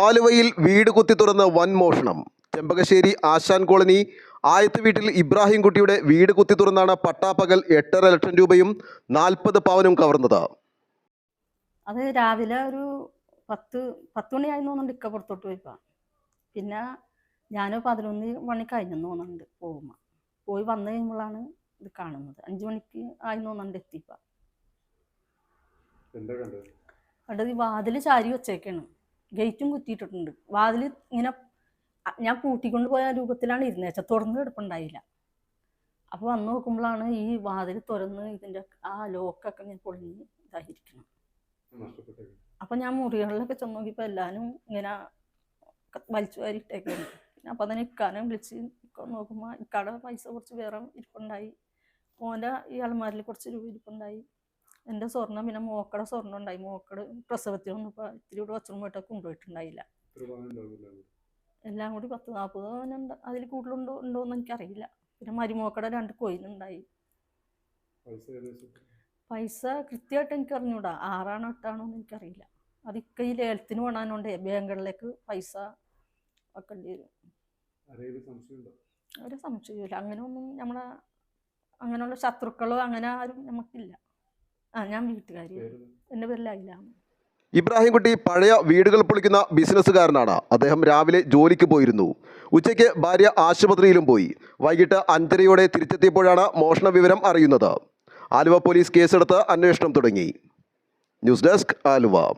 ആലുവയിൽ വീട് കുത്തി തുറന്ന് വൻ മോഷണം. ചെമ്പകശ്ശേരി ആശാൻ കോളനി ആയത്ത് വീട്ടിൽ ഇബ്രാഹിം കുട്ടിയുടെ വീട് കുത്തി തുറന്നാണ് പട്ടാപ്പകൽ എട്ടര ലക്ഷം രൂപയും നാൽപ്പത് പവനും കവർന്നത്. അത് രാവിലെ ഒരു പത്ത് പത്ത് മണിയായി തോന്നുന്നുണ്ട് ഇക്ക പുറത്തോട്ട് പോയിപ്പോ. പിന്നെ ഞാൻ പതിനൊന്ന് മണി കഴിഞ്ഞെന്ന് തോന്നുന്നുണ്ട് പോകുമ്പോൾ പോയി വന്നു കഴിയുമ്പോഴാണ് ഇത് കാണുന്നത്. അഞ്ചു മണിക്ക് ആയി തോന്നുന്നുണ്ട് എത്തിപ്പോ ഈ വാതിൽ ചാരി വെച്ചേക്കാണ്. ഗേറ്റും കുത്തിയിട്ടിട്ടുണ്ട്. വാതിൽ ഇങ്ങനെ ഞാൻ പൂട്ടിക്കൊണ്ട് പോയ രൂപത്തിലാണ് ഇരുന്നേച്ചത് തുറന്ന് കിടപ്പുണ്ടായില്ല. അപ്പോൾ വന്ന് നോക്കുമ്പോഴാണ് ഈ വാതിൽ തുറന്ന് ഇതിന്റെ ആ ലോക്കൊക്കെ ഇങ്ങനെ പൊളിഞ്ഞ് ഇതായിരിക്കണം അപ്പം ഞാൻ മുറികളിലൊക്കെ ചെന്ന് നോക്കിയപ്പോൾ എല്ലാവരും ഇങ്ങനെ വലിച്ചു വാരിട്ടേക്കാണ് പിന്നെ അപ്പം തന്നെ ഇക്കാനെ വിളിച്ച് നോക്കുമ്പോൾ ഇക്കാടെ പൈസ കുറച്ച് വേറെ ഇരിപ്പുണ്ടായി. മോന്റെ ഈ അലമാരിൽ കുറച്ച് രൂപ ഇരിപ്പുണ്ടായി. എന്റെ സ്വർണം പിന്നെ മോക്കടെ സ്വർണം ഉണ്ടായി. മോക്കടെ പ്രസവത്തിന് ഇപ്പൊ ഇത്തിരി കൂടെ വച്ചറും പോയിട്ടൊക്കെ കൊണ്ടുപോയിട്ടുണ്ടായില്ല. എല്ലാം കൂടി പത്ത് നാൽപ്പത് പവനുണ്ട് അതിൽ കൂടുതലുണ്ടോ ഉണ്ടോ എന്ന് എനിക്കറിയില്ല. പിന്നെ മരുമോക്കടെ രണ്ട് കൊയിലുണ്ടായി. പൈസ കൃത്യമായിട്ട് എനിക്ക് അറിഞ്ഞൂടാ ആറാണോ എട്ടാണോ എന്ന് എനിക്കറിയില്ല. അതൊക്കെ ഈ ലേലത്തിന് വേണാനുണ്ട് ബാങ്കുകളിലേക്ക് പൈസ വെക്കേണ്ടി വരും. ഒരു സംശയമില്ല അങ്ങനെ ഒന്നും നമ്മളെ അങ്ങനെയുള്ള ശത്രുക്കളോ അങ്ങനെ ആരും നമുക്കില്ല. വീട്ടുകാരി. പേര് എന്റെ ഇബ്രാഹിം കുട്ടി പഴയ വീടുകൾ പൊളിക്കുന്ന ബിസിനസ്സുകാരനാണ്. അദ്ദേഹം രാവിലെ ജോലിക്ക് പോയിരുന്നു. ഉച്ചയ്ക്ക് ഭാര്യ ആശുപത്രിയിലും പോയി. വൈകിട്ട് അഞ്ചരയോടെ തിരിച്ചെത്തിയപ്പോഴാണ് മോഷണ വിവരം അറിയുന്നത്. ആലുവ പോലീസ് കേസെടുത്ത് അന്വേഷണം തുടങ്ങി. News desk Aluva.